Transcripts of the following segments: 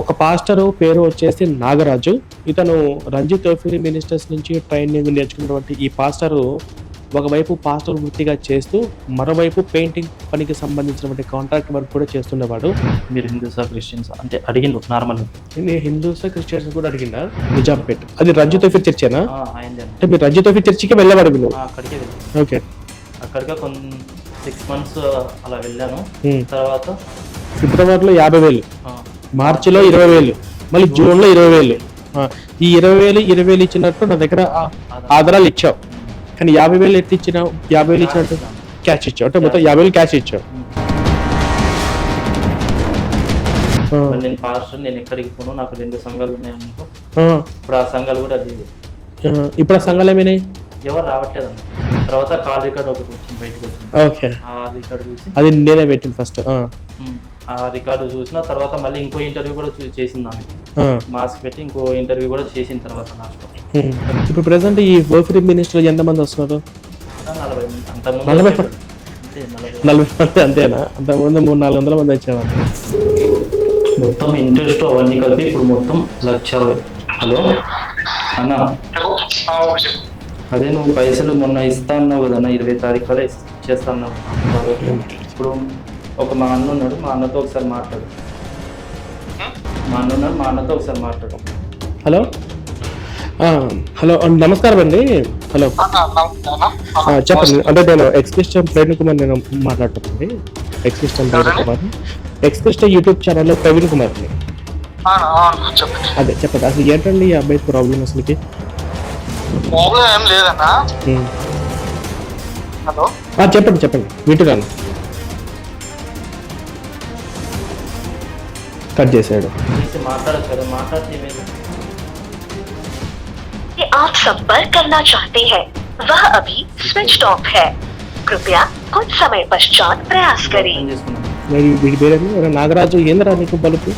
ఒక పాస్టరు పేరు వచ్చేసి నాగరాజు. ఇతను రంజిత్ తోఫిరి మినిస్టర్స్ నుంచి ట్రైనింగ్ నేర్చుకున్నటువంటి ఈ పాస్టరు ఒకవైపు పాస్టర్ వృత్తిగా చేస్తూ మరోవైపు పెయింటింగ్ పనికి సంబంధించినటువంటి కాంట్రాక్ట్ వర్క్ కూడా చేస్తుండేవాడు మీరు హిందూసా క్రిస్టియన్స్ అంటే అడిగిండు నార్మల్? నేను హిందూస్ క్రిస్టియన్స్ కూడా అడిగినా నిజాంపేట్. అది రంజిత్ తోఫిర్ చర్చేనా అంటే మీరు రంజిత్ తోఫిర్ చర్చికి వెళ్ళేవాడు మీరు? అక్కడికే ఓకే. అక్కడికే కొన్ని సిక్స్ మంత్స్ అలా వెళ్ళాను. తర్వాత ఫిబ్రవరిలో యాభై వేలు. మార్చిలో ఇరవై వేలు మళ్ళీ జూన్లో ఇరవై వేలు. ఆ, ఈ ఇరవై వేలు ఇరవై వేలు ఇచ్చినట్టు నా దగ్గర ఆ- ఆధారాలు ఇచ్చావు. కానీ యాభై వేలు ఎత్తి ఇచ్చినావు యాభై వేలు ఇచ్చినట్టు క్యాష్ ఇచ్చావు. అంటే మొత్తం యాభై వేలు క్యాష్ ఇచ్చావు. నేను పాస్టర్ నేను ఎక్కడికి పోను? నాకు రెండు సంఘాలు ఉన్నాయి అనుకో ఇప్పుడు ఆ సంఘాలు కూడా ఆ, ఇప్పుడు ఆ సంఘాలు ఏమైనాయి? ఎవరు రావట్లేదు అన్న. తర్వాత కాల్ రికార్డ్ ఒకటి వచ్చింది బయటకు వచ్చింది. ఓకే. ఆ రికార్డు చూసి. అది నేనే పెట్టింది ఫస్ట్. ఆ రికార్డు చూసిన తర్వాత మళ్ళీ ఇంకో ఇంటర్వ్యూ కూడా చేసింది ఆమె. మాస్క్ పెట్టి ఇంకో ఇంటర్వ్యూ కూడా చేసిన తర్వాత లాస్ట్ ఇప్పుడు ప్రెసెంట్ ఈ ఓఫ్రీ మినిస్టర్ ఎంతమంది వస్తున్నారు? నలభై నలభై నలభై మంది. అంతేనా? అంతకుముందు మూడు నాలుగు వందల మంది వచ్చేవాళ్ళు. మొత్తం ఇంట్రెస్ట్ అవన్నీ కలిపి ఇప్పుడు మొత్తం లక్ష హలో? అన్న. అదే నువ్వు పైసలు మొన్న ఇస్తా అన్నావు కదన్న ఇరవై తారీఖు కల్లా ఇచ్చేస్తా అన్నావు ఇప్పుడు ఒక మా అన్న ఉన్నాడు మా అన్నతో ఒకసారి మాట్లాడు. మా అన్న ఉన్నాడు మా అన్నతో ఒకసారి మాట్లాడు. హలో? ఆ, హలో ఆ, నమస్కారం అండి. హలో. ఆ, చెప్పండి అంటే నేను ఎక్స్క్రిస్టన్ ప్రవీణ్ కుమార్ నేను మాట్లాడుతున్నానండి. Ex Christian Praveen Kumar. Ex Christian YouTube ఛానల్లో ప్రవీణ్ కుమార్ అండి అదే చెప్పండి అసలు ఏంటండి ఈ అబ్బాయి ప్రాబ్లం అసలుకి? ప్రాబ్లం ఏం లేదన్నా. హలో? ఆ, చెప్పండి చెప్పండి వింటున్నాను. కట్ చేశాడు చేసి మాట్లాడచ్చు కదా మాట్లాడితే ఏమైంది कि आप संपर्क करना चाहते हैं वह अभी स्विच ऑफ है कृपया कुछ समय पश्चात प्रयास करें ఫోన్ చేసుకున్నాను మరి వీడి పేరేంటి ఎవరో నాగరాజు ఏందిరా నీకు బలుపు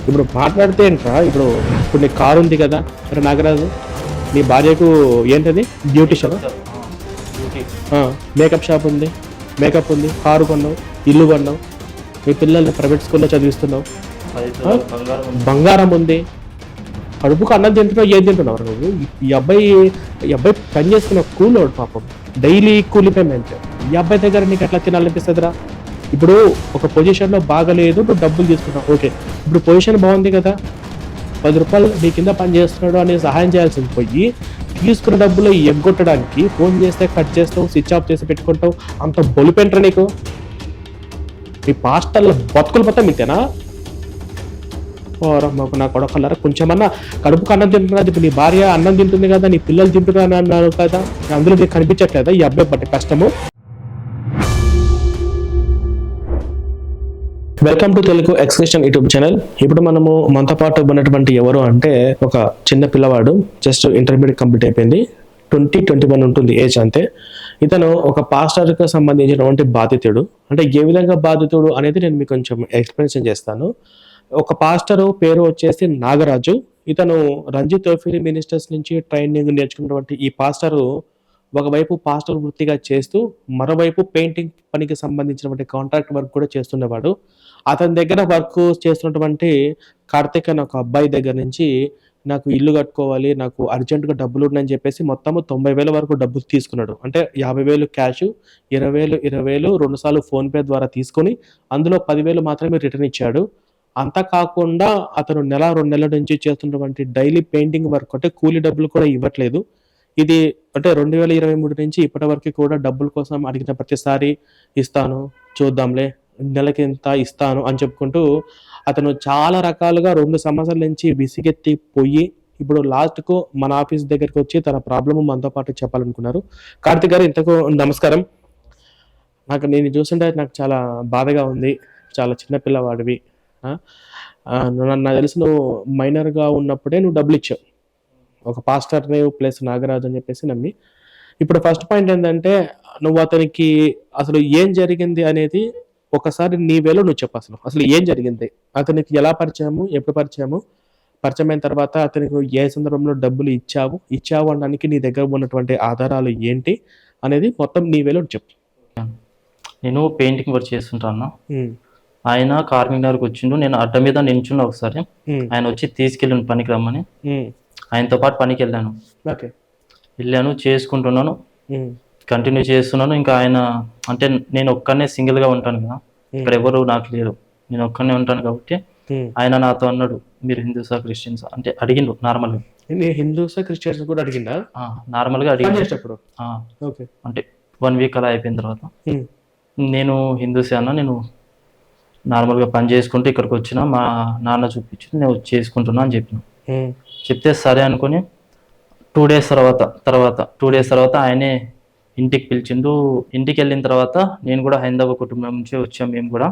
ఇప్పుడు మాట్లాడితే ఏంట్రా ఇప్పుడు ఇప్పుడు నీ కారు ఉంది కదా మరి నాగరాజు నీ భార్యకు ఏంటది బ్యూటిషియన్ డ్యూటీ మేకప్ షాప్ ఉంది మేకప్ ఉంది కారు కొన్నావు ఇల్లు కొన్నావు మీ పిల్లల్ని ప్రైవేట్ స్కూల్లో చదివిస్తున్నావు పది తులాల బంగారం ఉంది. కడుపుకు అన్నం తింటున్నావు ఏం తింటున్నావు నువ్వు? ఈ అబ్బాయి ఈ అబ్బాయి పని చేసుకున్న కూలోడు పాపం. డైలీ కూలీ పేమెంట్ ఈ అబ్బాయి దగ్గర నీకు ఎట్లా తినాలనిపిస్తుందిరా ఇప్పుడు ఒక పొజిషన్లో బాగలేదు నువ్వు డబ్బులు తీసుకున్నావు. ఓకే ఇప్పుడు పొజిషన్ బాగుంది కదా. పది రూపాయలు నీ కింద పని చేస్తున్నాడు అని సహాయం చేయాల్సింది పోయి తీసుకున్న డబ్బులు ఎగ్గొట్టడానికి ఫోన్ చేస్తే కట్ చేస్తావు స్విచ్ ఆఫ్ చేసి పెట్టుకుంటావు. అంత బొలిపెంట్రా నీకు? మీ పాస్టర్ల బతుకులు మొత్తం మీతేనా మాకు నా కొడకల్లారా కొంచెమన్నా కడుపుకు అన్నం తింటున్నా ఇప్పుడు నీ భార్య అన్నం తింటుంది కదా నీ పిల్లలు తింటున్నాను అన్నారు కదా. అందులో నీకు కనిపించట్లేదా ఈ అబ్బాయి పట్టి కష్టము? Welcome to Telugu ex Christian YouTube channel ఇప్పుడు మనము మనతో పాటు ఉన్నటువంటి ఎవరు అంటే ఒక చిన్న పిల్లవాడు జస్ట్ ఇంటర్మీడియట్ కంప్లీట్ అయిపోయింది. ట్వంటీ ట్వంటీ వన్ ఉంటుంది ఏజ్ అంతే. ఇతను ఒక పాస్టర్కి సంబంధించినటువంటి బాధితుడు. అంటే ఏ విధంగా బాధితుడు అనేది నేను మీకు కొంచెం ఎక్స్ప్లెనేషన్ చేస్తాను. ఒక పాస్టరు పేరు వచ్చేసి నాగరాజు. ఇతను రంజిత్ తోఫిరి మినిస్టర్స్ నుంచి ట్రైనింగ్ నేర్చుకున్నటువంటి ఈ పాస్టరు ఒకవైపు పాస్టర్ వృత్తిగా చేస్తూ మరోవైపు పెయింటింగ్ పనికి సంబంధించినటువంటి కాంట్రాక్ట్ వర్క్ కూడా చేస్తుండేవాడు అతని దగ్గర వర్క్ చేస్తున్నటువంటి కార్తిక్ అనే ఒక అబ్బాయి దగ్గర నుంచి నాకు ఇల్లు కట్టుకోవాలి నాకు అర్జెంటుగా డబ్బులు ఉన్నాయని చెప్పేసి మొత్తము తొంభై వేల వరకు డబ్బులు తీసుకున్నాడు. అంటే యాభై వేలు క్యాష్ ఇరవై వేలు ఇరవై వేలు రెండుసార్లు ఫోన్పే ద్వారా తీసుకొని అందులో పదివేలు మాత్రమే రిటర్న్ ఇచ్చాడు. అంతా కాకుండా అతను నెల రెండు నెలల నుంచి చేస్తున్నటువంటి డైలీ పెయింటింగ్ వర్క్ అంటే కూలీ డబ్బులు కూడా ఇవ్వట్లేదు. ఇది అంటే రెండు వేల ఇరవై మూడు నుంచి ఇప్పటి వరకు కూడా డబ్బుల కోసం అడిగిన ప్రతిసారి ఇస్తాను చూద్దాంలే నెలకి ఇంత ఇస్తాను అని చెప్పుకుంటూ అతను చాలా రకాలుగా రెండు సంవత్సరాల నుంచి విసిగెత్తి పోయి ఇప్పుడు లాస్ట్కు మన ఆఫీస్ దగ్గరికి వచ్చి తన ప్రాబ్లమ్ మనతో పాటు చెప్పాలనుకున్నారు. కార్తిక్ గారు ఇంతకు నమస్కారం. నాకు నేను చూస్తుంటే నాకు చాలా బాధగా ఉంది. చాలా చిన్న పిల్లవాడివి. నాకు తెలిసి నువ్వు మైనర్గా ఉన్నప్పుడే నువ్వు డబ్బులు ఇచ్చావు. ఒక పాస్టర్ని ప్లస్ నాగరాజు అని చెప్పేసి నమ్మి. ఇప్పుడు ఫస్ట్ పాయింట్ ఏంటంటే నువ్వు అతనికి అసలు ఏం జరిగింది అనేది ఒకసారి నీ వేలో నువ్వు చెప్పు అసలు. అసలు ఏం జరిగింది? అతనికి ఎలా పరిచయము? ఎప్పుడు పరిచయము? పరిచయం అయిన తర్వాత అతనికి ఏ సందర్భంలో డబ్బులు ఇచ్చావు? ఇచ్చావు అనడానికి నీ దగ్గర ఉన్నటువంటి ఆధారాలు ఏంటి? అనేది మొత్తం నీ వేలో నువ్వు చెప్పు. నేను పెయింటింగ్ వర్క్ చేస్తుంటాను. ఆయన కార్మిక్ నగర్కి వచ్చిండు. నేను అడ్డ మీద నించున్నా ఒకసారి. ఆయన వచ్చి తీసుకెళ్ళిండు పనికి రమ్మని. ఆయనతో పాటు పనికి వెళ్ళాను. ఓకే. వెళ్ళాను చేసుకుంటున్నాను. కంటిన్యూ చేస్తున్నాను. ఇంకా ఆయన అంటే నేను ఒక్కనే సింగిల్గా ఉంటాను కదా. ఇక్కడ ఎవరు నాకు లేరు. నేను ఒక్కనే ఉంటాను కాబట్టి. ఆయన నాతో అన్నాడు మీరు హిందూసా క్రిస్టియన్సా? అంటే అడిగిండు నార్మల్గా. హిందూస్ క్రిస్టియన్స్ కూడా నార్మల్గా అడిగిండు. ఆ, ఓకే. అంటే వన్ వీక్ అలా అయిపోయిన తర్వాత. నేను హిందూసే అన్న నేను నార్మల్గా పని చేసుకుంటూ ఇక్కడికి వచ్చిన మా నాన్న చూపించి నేను చేసుకుంటున్నా అని చెప్పిన. చెప్తే సరే అనుకొని టూ డేస్ తర్వాత తర్వాత టూ డేస్ తర్వాత ఆయనే ఇంటికి పిలిచిండు. ఇంటికి వెళ్ళిన తర్వాత నేను కూడా హైందవ కుటుంబం నుంచి వచ్చాం మేము కూడా.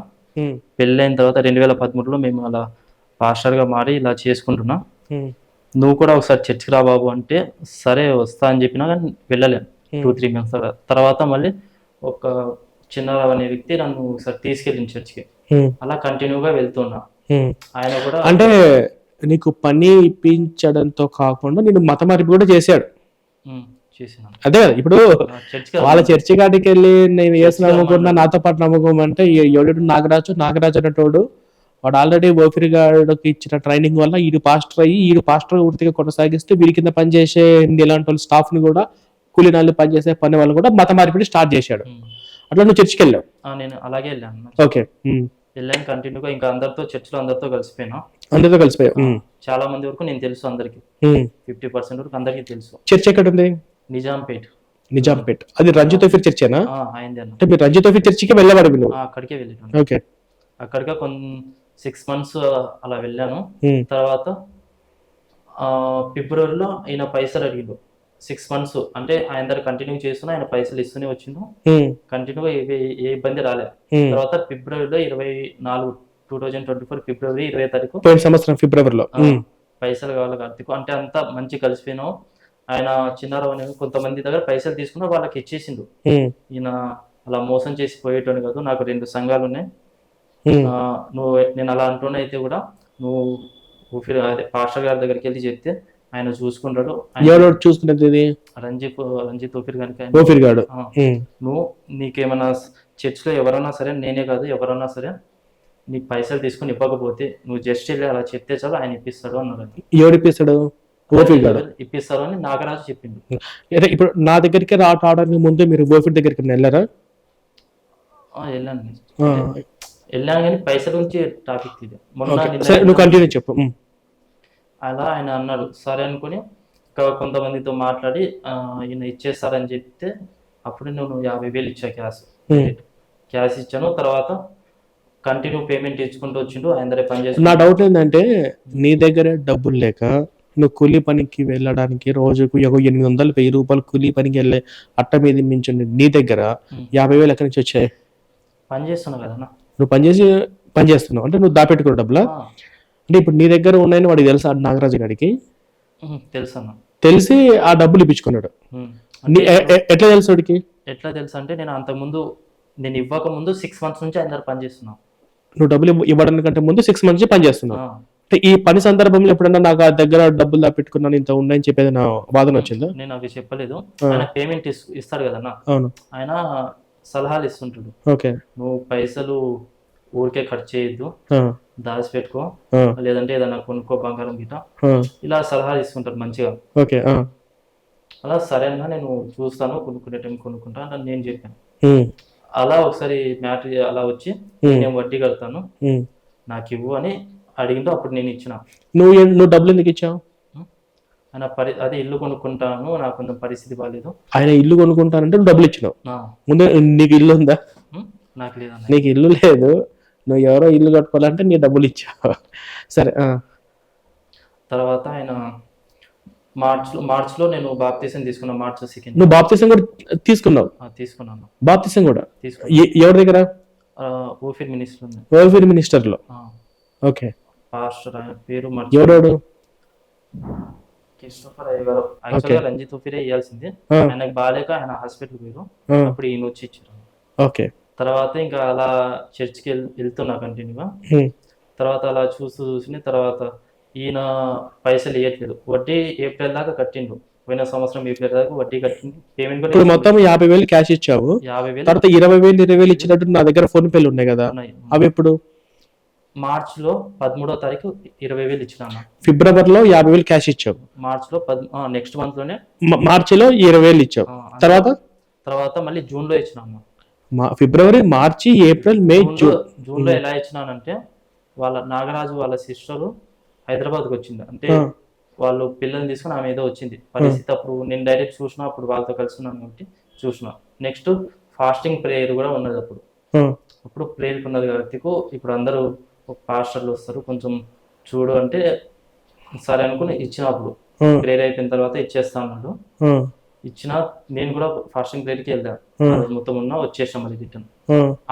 పెళ్ళైన తర్వాత రెండు వేల పదమూడులో మేము అలా పాస్టర్గా మారి ఇలా చేసుకుంటున్నా. నువ్వు కూడా ఒకసారి చర్చికి రా బాబు అంటే సరే వస్తా అని చెప్పినా కానీ వెళ్ళలేను. టూ త్రీ మంత్స్ తర్వాత. మళ్ళీ ఒక చిన్నరావు అనే వ్యక్తి నన్ను ఒకసారి తీసుకెళ్ళింది చర్చికి. అలా కంటిన్యూగా వెళ్తున్నా. ఆయన కూడా అంటే నీకు పని ఇప్పించడంతో కాకుండా నేను మత మార్పు కూడా చేశాడు. అదే కదా ఇప్పుడు వాళ్ళ చర్చి కాడికి వెళ్ళి నేను ఏసు నమ్ముకున్నా నాతో పాటు నమ్మకం అంటే ఏ- ఎవడు నాగరాజు నాగరాజు అనేటోడు వాడు ఆల్రెడీ ఓఫిరి గాడికి ఇచ్చిన ట్రైనింగ్ వల్ల ఈడు పాస్టర్ అయ్యి ఈడు పాస్టర్ వృత్తిగా కొనసాగిస్తూ వీరి కింద పనిచేసే ఇలాంటి వాళ్ళు స్టాఫ్ని కూడా కూలి నాళ్ళు పనిచేసే పని వాళ్ళు కూడా మత మార్పిడి స్టార్ట్ చేశాడు. అట్లా నువ్వు చర్చికి వెళ్ళావు? నేను అలాగే వెళ్ళాను. ఓకే. వెళ్ళాను కంటిన్యూగా ఇంకా అందరితో చర్చిలో అందరితో కలిసిపోయినా. అందరితో కలిసిపోయావు? ఉమ్. చాలా మంది వరకు నేను తెలుసు అందరికి. ఫిఫ్టీ పర్సెంట్ వరకు అందరికీ తెలుసు. చర్చ్ ఎక్కడ ఉంది నిజాంపేట్. నిజాంపేట్. అది రంజిత్ ఓఫిర్ చర్చేనా? అంటే మీరు ఓఫిర్ చర్చికి వెళ్ళవాడు ఆ, అక్కడికే వెళ్ళాను ఓకే. అక్కడికే కొన్ని సిక్స్ మంత్స్ అలా వెళ్ళాను. తర్వాత ఫిబ్రవరిలో ఈయన పైసలు అడిగిండు. సిక్స్ మంత్స్ అంటే ఆయన దగ్గర కంటిన్యూ చేస్తున్నా ఆయన పైసలు ఇస్తూనే వచ్చిండు. ఉమ్. కంటిన్యూగా ఏ ఏ ఇబ్బంది రాలే ఉమ్. తర్వాత ఫిబ్రవరిలో ఇరవై నాలుగు two thousand twenty four February ఇరవై తారీఖు సంవత్సరం ఫిబ్రవరిలో. ఉమ్. పైసలు కావాలి కార్తీక్ అంటే అంతా మంచి కలిసిపోయినాం. ఆయన చిన్నారావు కొంతమంది దగ్గర పైసలు తీసుకున్నా వాళ్ళకి ఇచ్చేసిండు. ఈయన అలా మోసం చేసి పోయేటోని కాదు. నాకు రెండు సంఘాలు ఉన్నాయి. నువ్వు నేను అలా అంటూనే అయితే కూడా నువ్వు పాస్టర్ గారి దగ్గరికి వెళ్ళి చెప్తే ఆయన చూసుకుంటాడు. ఎవరు చూసుకునేది ఇది రంజిత్ రంజిత్ ఊపిరి గారికి ఓఫిర్ గాడు. నువ్వు నీకేమైనా చర్చ్లో ఎవరైనా సరే నేనే కాదు ఎవరైనా సరే నీకు పైసలు తీసుకొని ఇవ్వకపోతే నువ్వు జస్ట్ వెళ్ళి అలా చెప్తే చాలు ఆయన ఇప్పిస్తాడు అన్నాడు ఎవడు ఇప్పిస్తాడు? ఓఫిర్ గాడు. ఇప్పిస్తారు అని నాగరాజు చెప్పిండు. అంటే ఇప్పుడు నా దగ్గరికి రావడానికి ముందు మీరు ఓఫిర్ దగ్గరికి వెళ్ళారా? ఆ, వెళ్ళాను. వెళ్ళాను కానీ పైసల గురించి టాపిక్ ఇది. మొన్న నువ్వు కంటిన్యూ చెప్పు. అలా ఆయన అన్నాడు సరే అనుకుని కొంతమందితో మాట్లాడి ఈయన ఇచ్చేస్తారని చెప్తే అప్పుడు నేను యాభై వేలు ఇచ్చా క్యాష్. క్యాష్ ఇచ్చాను. తర్వాత కంటిన్యూ పేమెంట్ ఇచ్చుకుంటూ వచ్చిండు ఆయన దగ్గర పని నా డౌట్ ఏంటంటే నీ దగ్గర డబ్బులు లేక నువ్వు కూలీ పనికి వెళ్ళడానికి రోజుకు ఒక ఎనిమిది వందలు వెయ్యి రూపాయలు కూలీ పనికి వెళ్ళే అట్ట మీద మించండి నీ దగ్గర. యాభై వేలు ఎక్కడి నుంచి వచ్చాయి? పని చేస్తున్నా కదన్నా. నువ్వు పని చేసి పని చేస్తున్నావు. అంటే నువ్వు దాపెట్టుకున్న డబ్బులా? అంటే ఇప్పుడు నీ దగ్గర ఉన్నాయని వాడికి తెలుసా నాగరాజు గారికి? ఉమ్, తెలుసు ఆ డబ్బులు ఇప్పించుకున్నాడు. ఎట్లా తెలుసు వాడికి? ఎట్లా తెలుసు అంటే నేను అంతకుముందు నేను ఇవ్వక ముందు సిక్స్ మంత్స్ నుంచి ఆయన దగ్గర పని చేస్తున్నా. నువ్వు డబ్బులు ఇవ్వ- ఇవ్వడానికంటే ముందు సిక్స్ మంత్స్ పని చేస్తున్నావు. ఆ, అంటే ఈ పని సందర్భంలో ఎప్పుడన్నా నాకు ఆ దగ్గర డబ్బులు దాపెట్టుకున్నాను ఇంత ఉన్నాయని చెప్పేది నా వాదన వచ్చిందా? నేను అవి చెప్పలేదు. ఆయన పేమెంట్ ఇస్తాడు కదన్నా? అవును. ఆయన సలహాలు ఇస్తుంటాడు. ఓకే. నువ్వు పైసలు ఊరికే ఖర్చు చేయొద్దు. దాచి పెట్టుకో లేదంటే ఏదైనా కొనుక్కో బంగారం గిట్ట. ఇలా సలహాలు ఇస్తుంటారు మంచిగా. ఓకే అలా సరేనా నేను చూస్తాను కొనుక్కునే టైం కొనుక్కుంటా అని నేను చెప్పాను. అలా ఒకసారి మ్యాటర్ అలా వచ్చి నేను వడ్డీ కడతాను. నాకు ఇవ్వు అని అడిగిండు అప్పుడు నేను ఇచ్చిన. నువ్వు నువ్వు డబ్బులు ఎందుకు ఇచ్చావు? ఆయన పరి అదే ఇల్లు కొనుక్కుంటాను నాకు కొంచెం పరిస్థితి బాగాలేదు ఆయన ఇల్లు కొనుక్కుంటానంటే నువ్వు డబ్బులు ఇచ్చినావు. ముందు నీకు ఇల్లు ఉందా? నాకు లేదన్న. నీకు ఇల్లు లేదు. నువ్వు ఎవరో ఇల్లు కట్టుకోవాలంటే నీ డబ్బులు ఇచ్చావు. సరే ఆ, తర్వాత ఆయన మార్చ్లో మార్చ్లో నేను బాప్తీసం తీసుకున్నాను మార్చ్ సెకండ్ నువ్వు బాప్తిసం కూడా తీసుకున్నావు? తీసుకున్నాను. బాప్తిసం కూడా? ఎవరి దగ్గర? ఓఫిర్ మినిస్టర్ ఉంది. వెల్ఫేర్ మినిస్టర్లో ఆ, ఓకే. పాస్టర్ ఆయన పేరు ఎవడోడు? క్రిస్టోఫర్ అయ్య గారు యాక్చువల్గా రంజిత్ ఓఫిరే ఇవ్వాల్సింది ఆయనకు బాగాలేక ఆయన హాస్పిటల్ పోయారు అప్పుడు ఈయన వచ్చి ఇచ్చారు. ఓకే. తర్వాత ఇంకా అలా చర్చ్కి వెళ్ వెళ్తున్నా కంటిన్యూగా. తర్వాత అలా చూస్తూ చూసి తర్వాత ఈయన పైసలు ఇవ్వట్లేదు వడ్డీ ఏప్రిల్ దాకా కట్టిండు. పోయిన సంవత్సరం ఏప్రిల్ దాకా వడ్డీ కట్టింది పేమెంట్ కూడా ఇప్పుడు మొత్తం యాభై వేలు క్యాష్ ఇచ్చావు. యాభై వేలు తర్వాత ఇరవై వేలు ఇరవై వేలు ఇచ్చినట్టు నా దగ్గర ఫోన్ పేలు ఉన్నాయి కదా. అవి ఎప్పుడు? మార్చిలో పదమూడో తారీఖు ఇరవై వేలు ఇచ్చిన అన్న. ఫిబ్రవరిలో యాభై వేలు క్యాష్ ఇచ్చావు. మార్చిలో పద్ నెక్స్ట్ మంత్లోనే మ- మార్చిలో ఇరవై వేలు ఇచ్చావు. తర్వాత? తర్వాత మళ్ళీ జూన్లో ఇచ్చిన అన్న. మా- ఫిబ్రవరి మార్చి ఏప్రిల్ మే జూన్లో జూన్. జూన్లో ఎలా ఇచ్చినానంటే వాళ్ళ నాగరాజు వాళ్ళ సిస్టర్ హైదరాబాద్కి వచ్చింది. అంటే. వాళ్ళు పిల్లల్ని తీసుకుని ఆమె ఏదో వచ్చింది. పరిస్థితి అప్పుడు నేను డైరెక్ట్ చూసిన అప్పుడు వాళ్ళతో కలిసి ఉన్నాను కాబట్టి చూసిన. నెక్స్ట్ ఫాస్టింగ్ ప్రేయర్ కూడా ఉన్నది అప్పుడు. అప్పుడు ప్రేయర్కి ఉన్నది కాబట్టి ఇప్పుడు అందరూ పాస్టర్లు వస్తారు కొంచెం చూడు అంటే సరే అనుకుని ఇచ్చినప్పుడు ప్రేయర్ అయిపోయిన తర్వాత ఇచ్చేస్తా అన్నాడు. ఇచ్చిన నేను కూడా ఫాస్టింగ్ వెళ్ళాను. ఆ రోజు మొత్తం ఉన్నా వచ్చేసాం మళ్ళీ రిటర్న్.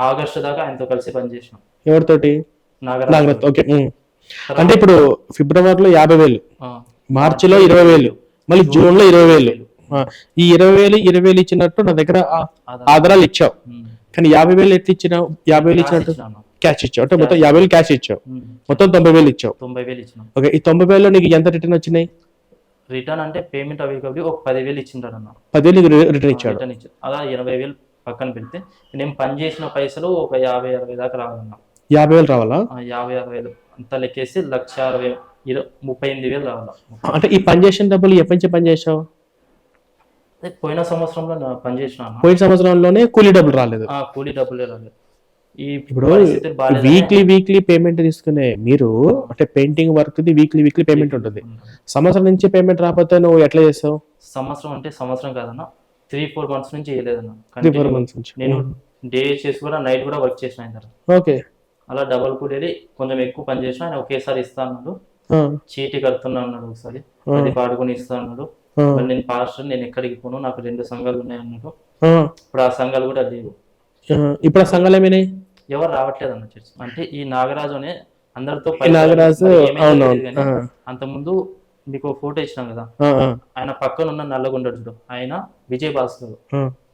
ఆగస్టు దాకా ఆయనతో కలిసి పనిచేసినాం ఎవరితోటి? నాగరాజు. ఓకే. అంటే ఇప్పుడు ఫిబ్రవరిలో యాభై వేలు మార్చిలో ఇరవై వేలు మళ్ళీ జూన్లో ఇరవై వేలు. ఈ ఇరవై వేలు ఇరవై వేలు ఇచ్చినట్టు నా దగ్గర. ఆధారాలు. ఇచ్చావు. కానీ యాభై వేలు ఎట్లా ఇచ్చినావు? యాభై వేలు ఇచ్చినట్టు. క్యాష్ ఇచ్చావు. అంటే మొత్తం యాభై వేలు క్యాష్ ఇచ్చావు. మొత్తం తొంభై వేలు ఇచ్చావు. తొంభై వేలు ఇచ్చినాం. ఓకే ఈ తొంభై వేలలో నీకు ఎంత రిటర్న్ వచ్చినాయి? రిటర్న్ అంటే పేమెంట్ అవి కాబట్టి ఒక పదివేలు ఇచ్చింటాడు అన్న పదివేలు రిటర్న్ ఇచ్చాడు. రిటర్న్ ఇచ్చి అలా ఇరవై వేలు పక్కన పెడితే నేను పని చేసిన పైసలు ఒక యాభై అరవై దాకా రావాలన్నా. యాభై వేలు రావాలా? యాభై అరవై వేలు. అంతా లెక్కేసి లక్ష అరవై ఇరవై ముప్పై ఎనిమిది వేలు రావాలా. అంటే ఈ పని చేసిన డబ్బులు ఎప్పటి నుంచి పని చేసావు పోయిన సంవత్సరంలో నా పని చేసిన అన్న. పోయిన సంవత్సరంలోనే కూలీ డబ్బులు రాలేదు. కూలీ డబ్బులే రాలేదు. ఇప్పుడు వీక్లీ వీక్లీ పేమెంట్ తీసుకునే మీరు అంటే painting work weekly weekly payment ఉంటుంది. సంవత్సరం నుంచి పేమెంట్ రాకపోతే నువ్వు ఎట్లా చేస్తావు? సంవత్సరం అంటే సంవత్సరం కాదన్న. త్రీ ఫోర్ మంత్స్ నుంచి చేయలేదన్న. Three four. మంత్స్ నుంచి. నేను డే చేసి కూడా నైట్ కూడా వర్క్ చేసిన. ఓకే. అలా డబల్ కూడేది కొంచెం ఎక్కువ పని చేసిన ఆయన ఒకేసారి ఇస్తా అన్నాడు. చీటీ కడుతున్నా అన్నాడు ఒకసారి. అది పాడుకొని ఇస్తా అన్నాడు. నేను పాస్టర్ నేను ఎక్కడికి పోను నాకు రెండు సంఘాలు ఉన్నాయి అన్నాడు ఇప్పుడు ఆ సంఘాలు కూడా లేవు. ఇప్పుడు ఆ సంఘాలు ఏమైనాయి? ఎవరు రావట్లేదు అన్న చర్చ్. అంటే ఈ నాగరాజు అనే అందరితో నాగరాజు అవునవును. ఆ, అంత ముందు మీకు ఫోటో ఇచ్చినాం కదా. ఆయన పక్కన ఉన్న నల్లగొండడు ఆయన విజయ్ భాస్కర్.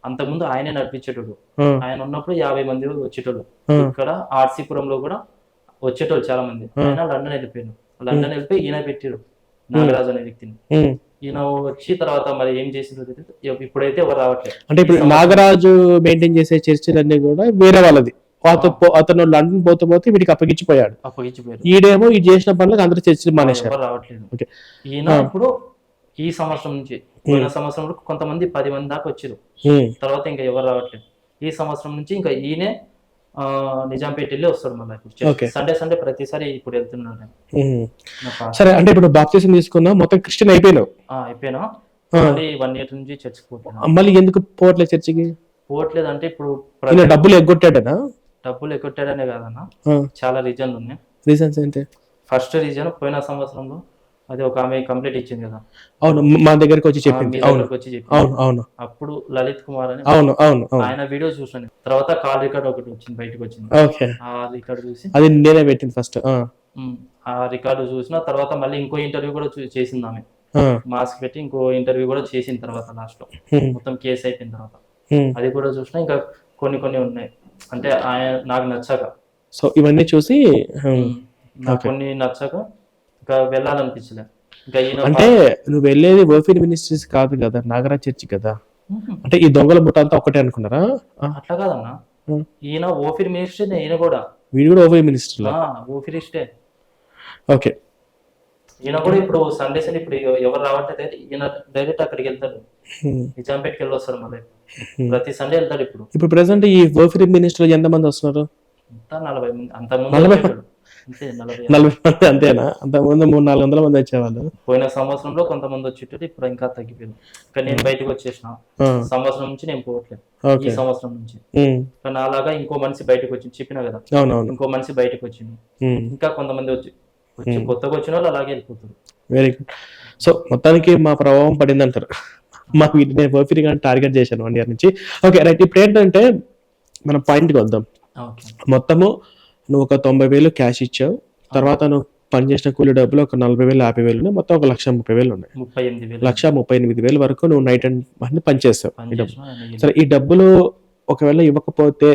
అంతకుముందు ఆయనే నడిపించేటోడు. ఆయన ఉన్నప్పుడు యాభై మంది వచ్చేటోళ్ళు. ఇక్కడ ఆర్సీపురంలో కూడా వచ్చేటోళ్ళు చాలా మంది ఆయన లండన్ వెళ్ళిపోయాడు. లండన్ వెళ్ళిపోయి ఈయన పెట్టాడు. నాగరాజు అనే వ్యక్తిని. ఈయన వచ్చి తర్వాత మరి ఏం చేసిందో ఇప్పుడైతే ఎవరు రావట్లేదు. అంటే ఇప్పుడు నాగరాజు మెయింటైన్ చేసే చర్చిలన్నీ కూడా వేరే వాళ్ళది. అతను లండన్ పోతే పోతే వీటికి అప్పగించిపోయాడు. ఈడేమో ఈ చేసిన పనులకు అందరూ చర్చిలు మానేశారు. రావట్లేదు. ఇప్పుడు ఈ సంవత్సరం నుంచి పోయిన సంవత్సరంలో కొంతమంది పది మంది దాకా వచ్చారు తర్వాత ఇంకా ఎవరు రావట్లేదు. ఈ సంవత్సరం నుంచి ఇంకా ఈయనే నిజాంపేట వెళ్ళి వస్తాడు మళ్ళీ ఇప్పుడు. సండే సండే ప్రతిసారి ఇప్పుడు వెళ్తున్నాడు ఆయన. ఉమ్. నా పాస్- సరే అంటే ఇప్పుడు బాప్తీసం తీసుకున్నా మొత్తం క్రిస్టియన్ అయిపోయినావు. అయిపోయినా వన్ ఇయర్ నుంచి చర్చికి పోతున్నా మళ్ళీ ఎందుకు పోవట్లేదు చర్చికి? పోవట్లేదు అంటే ఇప్పుడు డబ్బులు ఎగ్గొట్టాడనా? డబ్బులు ఎక్కొట్టాడనే కాదన్న. చాలా రీజన్లు ఉన్నాయి. రీజన్స్ ఏంటి? ఫస్ట్ రీజన్ పోయిన సంవత్సరంలో అది ఒక ఆమె కంప్లీట్ ఇచ్చింది కదా. అవును మా దగ్గరికి వచ్చి చెప్పింది. అవును. వచ్చి అవును అవును. అప్పుడు లలిత్ కుమార్ అని అవును అవును ఆయన వీడియో చూసాను తర్వాత కాల్ రికార్డ్ ఒకటి వచ్చింది బయటకు వచ్చింది. ఓకే. ఆ రికార్డు చూసి అది నేనే పెట్టింది ఫస్ట్ ఆ. రికార్డు చూసిన తర్వాత మళ్ళీ ఇంకో ఇంటర్వ్యూ కూడా చేసింది ఆమె. మాస్క్ పెట్టి ఇంకో ఇంటర్వ్యూ కూడా చేసిన తర్వాత లాస్ట్లో. మొత్తం కేసు అయిపోయిన తర్వాత. అది కూడా చూసినా ఇంకా కొన్ని కొన్ని ఉన్నాయి. అంటే ఆయన నాకు నచ్చాక. సో ఇవన్నీ చూసి నాకు. కొన్ని నచ్చాక ఇంకా వెళ్ళాలనిపించలే. అంటే నువ్వు వెళ్ళేది వర్ఫిన్ మినిస్ట్రీస్ కాదు కదా నాగరాజ్ చర్చి కదా. అంటే ఈ దొంగల ముఠ అంతా ఒకటే అనుకున్నారా? అట్లా కాదన్నా. ఈయన ఓఫిర్ మినిస్టర్ ఈయన కూడా. వీడు కూడా ఓఫిన్ మినిస్టర్ ఆ, ఓఫిరిస్టే ఓకే. ఈయన కూడా ఇప్పుడు సండేస్ అని ఇప్పుడు ఎవరు రావట్లేదు ఈయన డైరెక్ట్ అక్కడికి వెళ్తాడు. హ్మ్. నిజాంపేటకి వెళ్ళి వస్తాడు మళ్ళీ ప్రతి సండే వెళ్తాడు ఇప్పుడు. ఇప్పుడు ప్రెసెంట్ ఈ వర్ఫిన్ మినిస్టర్ ఎంత మంది వస్తున్నారు? అంతా నలభై మంది అంత ముందు నలభై? వచ్చేవాడు. అంతే నలభై నలభై మంది అంతేనా? అంత ముందు మూడు నాలుగు వందల మంది వచ్చేవాళ్ళు. పోయిన సంవత్సరంలో కొంతమంది వచ్చేటట్టు ఇప్పుడు ఇంకా తగ్గిపోయింది. ఇంకా నేను బయటకు వచ్చేసిన. సంవత్సరం నుంచి నేను పోవట్లేదు. ఈ సంవత్సరం నుంచి. కానీ అలాగా ఇంకో మనిషి బయటకు వచ్చింది. చెప్పిన కదా. ఇంకో మనిషి బయటకు వచ్చింది. ఇంకా కొంతమంది వచ్చి వచ్చి కొత్తగా వచ్చిన వాళ్ళు అలాగే వెళ్ళిపోతారు. వెరీ గుడ్ సో మొత్తానికి మా ప్రభావం పడింది అంటారు మాకు వీటిని నేను పర్ఫెక్ట్గా టార్గెట్ చేశాను వన్ ఇయర్ నుంచి. ఓకే రైట్ ఇప్పుడు ఏంటంటే మన పాయింట్కి వద్దాం. మొత్తము నువ్వు ఒక తొంభై వేలు క్యాష్ ఇచ్చావు. తర్వాత నువ్వు పనిచేసిన కూలి డబ్బులు ఒక నలభై వేలు యాభై వేలు ఉన్నాయి. మొత్తం ఒక లక్ష ముప్పై వేలు ఉన్నాయి. లక్ష ముప్పై ఎనిమిది వేలు వరకు నువ్వు నైట్ అండ్ అన్ని పనిచేస్తావు పని ఈ చేసినా సరే ఈ డబ్బులు ఒకవేళ ఇవ్వకపోతే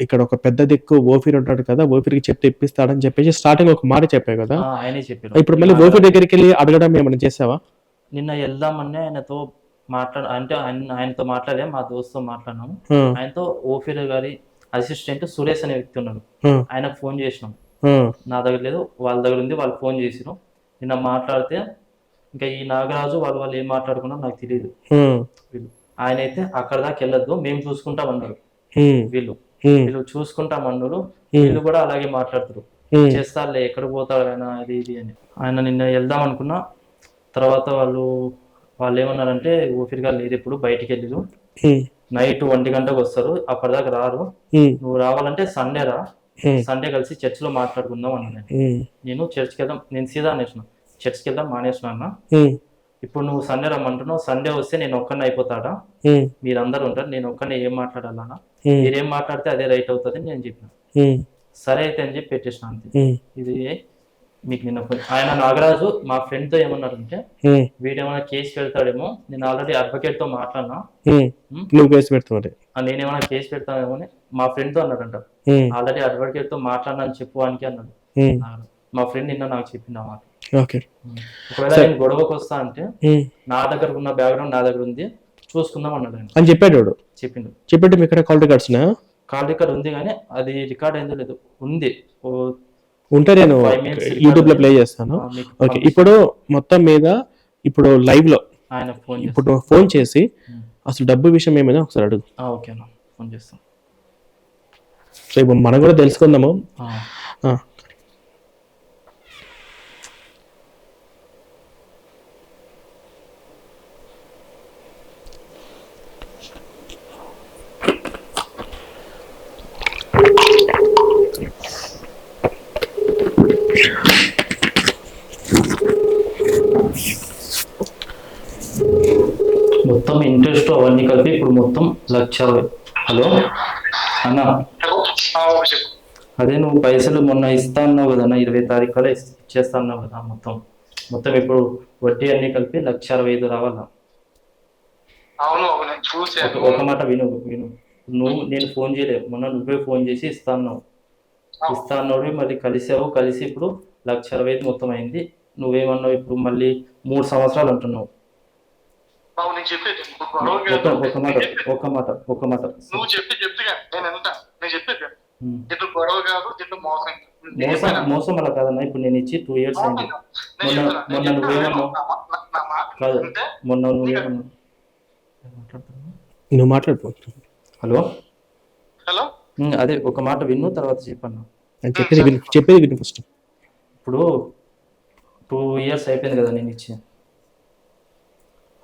ఇక్కడ ఒక పెద్ద దిక్కు ఓఫీర్ ఉంటాడు కదా ఓఫీర్కి చెప్తే ఇప్పిస్తాడని చెప్పేసి స్టార్టింగ్ ఒక మాట చెప్పావు కదా. ఆయనే చెప్పారు ఇప్పుడు మళ్ళీ ఓఫీర్ దగ్గరికి వెళ్ళి అడగడం ఏమైనా చేసావా? నిన్న వెళ్దామని ఆయనతో మాట్లాడ అంటే ఆయన ఆయనతో మాట్లాడే మా దోస్తుతో మాట్లాడినాము. ఆయనతో ఓఫీర్ గారి అసిస్టెంట్ సురేష్ అనే వ్యక్తి ఉన్నాడు. ఆ, ఆయనకు ఫోన్ చేసినాం. నా దగ్గర లేదు వాళ్ళ దగ్గర ఉంది వాళ్ళు ఫోన్ చేసిరు నిన్న మాట్లాడితే ఇంకా ఈ నాగరాజు వాళ్ళు వాళ్ళు ఏం మాట్లాడుకున్నారో నాకు తెలియదు. ఆయన అయితే అక్కడ దాకా వెళ్ళొద్దు మేము చూసుకుంటాం అన్నారు వీళ్ళు. వీళ్ళు చూసుకుంటాం అన్నారు వీళ్ళు కూడా అలాగే మాట్లాడుతారు చేస్తారులే ఎక్కడ పోతాడు ఆయన అది ఇది అని. ఆయన నిన్న వెళ్దాం అనుకున్నా తర్వాత వాళ్ళు వాళ్ళు ఏమన్నారంటే ఊపిరిగా లేదు ఇప్పుడు బయటికి వెళ్ళిరు. నైట్ ఒంటి గంటకు వస్తారు అప్పటిదాకా రారు. నువ్వు రావాలంటే సండే రా. సండే కలిసి చర్చిలో మాట్లాడుకుందాం అన్నాను నేను. చర్చ్కి వెళ్దాం నేను సీదా అనేసిన. చర్చ్కి వెళ్దాం మానేసిన అన్న. ఇప్పుడు నువ్వు సండే రమ్మంటున్నావు సండే వస్తే నేను ఒక్కనే అయిపోతాడా? మీరందరూ ఉంటారు నేను ఒక్కనే ఏం మాట్లాడాలన్నా? మీరేం మాట్లాడితే అదే రైట్ అవుతుంది అని నేను చెప్పిన. సరే అయితే అని చెప్పి పెట్టేసిన అంతే. ఇది మీకు నిన్న ఆయన నాగరాజు మా ఫ్రెండ్తో ఏమన్నారంటే వీడేమైనా కేసు పెడతాడేమో నేను ఆల్రెడీ అడ్వకేట్తో మాట్లాడినా. నువ్వు కేసు పెడతావు నేనేమైనా కేసు పెడతానేమో అని మా ఫ్రెండ్తో అన్నాడంట ఆల్రెడీ అడ్వకేట్తో మాట్లాడినా అని చెప్పు వానికి అన్నాడు. మా ఫ్రెండ్ నిన్న నాకు చెప్పింది ఆ మాట. ఓకే. ఒకవేళ నేను గొడవకు వస్తా అంటే నా దగ్గర ఉన్న బ్యాక్గ్రౌండ్ నా దగ్గర ఉంది. చూసుకుందాం అన్నాడు ఆయన అని చెప్పాడు వాడు. చెప్పిండు. చెప్పేటి మీ ఇక్కడ కాల్ రికార్డ్స్ కాల్ రికార్డ్ ఉంది కానీ అది రికార్డ్ అయిందో లేదు ఉంది. ఉంటే నేను యూట్యూబ్లో ప్లే చేస్తాను. మీకు ఓకే ఇప్పుడు మొత్తం మీద ఇప్పుడు లైవ్లో ఆయన ఫోన్ ఇప్పుడు ఫోన్ చేసి అసలు డబ్బు విషయం ఏమైనా ఒకసారి అడుగు. ఓకే అన్న. ఫోన్ చేస్తాం సో ఇప్పుడు మనం కూడా తెలుసుకుందాము ఆ. ఆ, మొత్తం ఇంట్రెస్ట్ అవన్నీ కలిపి ఇప్పుడు మొత్తం లక్ష హలో? అన్న. అదే నువ్వు పైసలు మొన్న ఇస్తా అన్నావు కదా అన్న ఇరవై తారీఖు కల్లా ఇస్- ఇచ్చేస్తా అన్నావు కదా మొత్తం. మొత్తం ఇప్పుడు వడ్డీ అన్ని కలిపి లక్ష అరవై ఐదు రావాలా? ఒక మాట విను విను. నువ్వు నేను ఫోన్ చేయలేదు మొన్న నువ్వే ఫోన్ చేసి ఇస్తా అన్నావు. ఇస్తా అన్నావు మళ్ళీ కలిసావు కలిసి ఇప్పుడు లక్ష అరవై ఐదు మొత్తం అయింది. నువ్వేమన్నావు ఇప్పుడు మళ్ళీ మూడు సంవత్సరాలు అంటున్నావు. అవును నేను చెప్పేది ఒక మాట. ఒక మాట ఒక మాట. నువ్వు చెప్పి చెప్తుగా నేను ఎంత? నేను చెప్పేది. ఇటు గొడవ కాదు ఇటు మోసం మోసం. మోసం అలా కాదన్నా ఇప్పుడు నేను ఇచ్చి టూ ఇయర్స్ అయింది. మొన్న మొన్న. నువ్వేమన్నావు కాదు. అంటే మొన్న నువ్వేమన్నావు నువ్వు మాట్లాడుకో. హలో? హలో? అదే ఒక మాట విన్ను తర్వాత చెప్పన్నా. చెప్పేది విను చెప్పేది విను ఫస్ట్ ఇప్పుడు టూ ఇయర్స్ అయిపోయింది కదా నేను ఇచ్చి హలో వన్ ఇయర్ కదా బాబు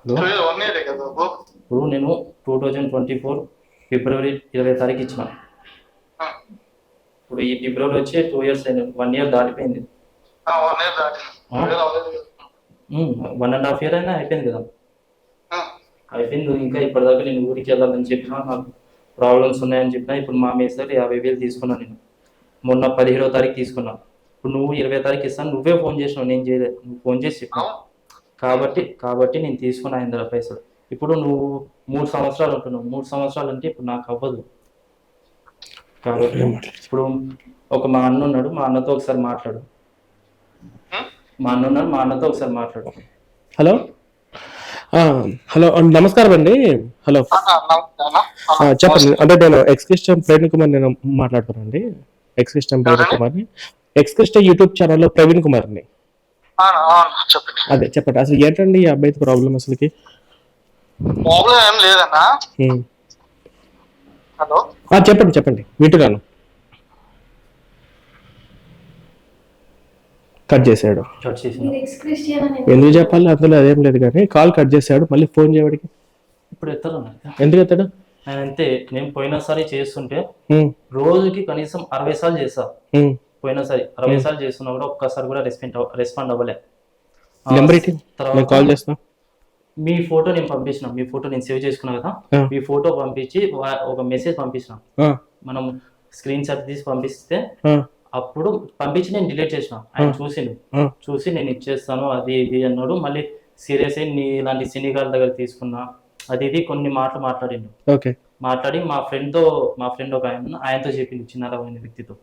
ఇప్పుడు నేను two thousand twenty four February ఇరవై తారీఖు ఇచ్చిన. ఇప్పుడు ఈ ఫిబ్రవరి వచ్చి టూ ఇయర్స్ అయింది వన్ ఇయర్ దాటిపోయింది. వన్ అండ్ హాఫ్ ఇయర్ అయినా అయిపోయింది కదా. అయిపోయింది ఇంకా ఇప్పటిదాకా నేను ఊరికి వెళ్ళాలని చెప్పినా నాకు ప్రాబ్లమ్స్ ఉన్నాయని చెప్పినా ఇప్పుడు మా మేసరి యాభై వేలు తీసుకున్నా నేను. మొన్న పదిహేడవ తారీఖు తీసుకున్నా. ఇప్పుడు నువ్వు ఇరవై తారీఖు ఇస్తాను నువ్వే ఫోన్ చేసినావు నేను చేయలేదు నువ్వు ఫోన్ చేసి చెప్పినావు అవును. కాబట్టి కాబట్టి నేను తీసుకున్నా ఇందులో పైసలు. ఇప్పుడు నువ్వు మూడు సంవత్సరాలు ఉంటున్నావు. మూడు సంవత్సరాలు అంటే ఇప్పుడు నాకు అవ్వదు. కాబట్టి ఇప్పుడు ఒక మా అన్న ఉన్నాడు. మా అన్నతో ఒకసారి మాట్లాడు? మా అన్న ఉన్నాడు. మా అన్నతో ఒకసారి మాట్లాడు. హలో? హలో నమస్కారం అండి. హలో. చెప్పండి. అంటే నేను ఎక్స్క్రిస్టమ్ ప్రవీణ్ కుమార్ నేను మాట్లాడుతున్నానండి. ఎక్స్క్రిస్టమ్ ప్రవీణ్ కుమార్ని. ఎక్స్క్రిస్టమ్ యూట్యూబ్ ఛానల్లో ప్రవీణ్ కుమార్ని. అదే చెప్పండి. అసలు ఏంటండి ఈ అబ్బాయికి ప్రాబ్లం అసలుకి? ప్రాబ్లం ఏం లేదన్నా. హలో? ఆ, చెప్పండి చెప్పండి. వింటున్నాను. కట్ చేశాడు. ఎందుకు చెప్పాలి? అందులో అదేం లేదు కానీ కాల్ కట్ చేశాడు. మళ్ళీ ఫోన్ చేయడానికి ఇప్పుడు ఎత్తారు? ఎందుకు ఎత్తాడు? నేను అంతే. నేను పోయినసారి చేస్తుంటే రోజుకి కనీసం అరవై సార్లు చేస్తా ఉమ్. పోయినసారి అరవై సార్లు చేస్తున్నా కూడా ఒక్కసారి కూడా రెస్పాండ్ రెస్పాండ్ అవ్వలే. నెంబర్ తర్వాత కాల్ చేస్తా. మీ ఫోటో నేను పంపించిన మీ ఫోటో నేను సేవ్ చేసుకున్నా కదా. మీ ఫోటో పంపించి ఒక మెసేజ్ పంపించిన మనం స్క్రీన్ షాట్ తీసి పంపిస్తే అప్పుడు పంపించి నేను డిలీట్ చేసిన. ఆయన చూసిండు. చూసి నేను ఇచ్చేస్తాను అది ఇది అన్నాడు. మళ్ళీ సీరియస్ అయ్యి నీ ఇలాంటి సినిగాల దగ్గర తీసుకున్నా. అది ఇది కొన్ని మాటలు మాట్లాడిండు. ఓకే. మాట్లాడి మా ఫ్రెండ్తో మా ఫ్రెండ్ ఒక ఆయన ఆయనతో చెప్పింది చిన్నారా పోయిన వ్యక్తితో.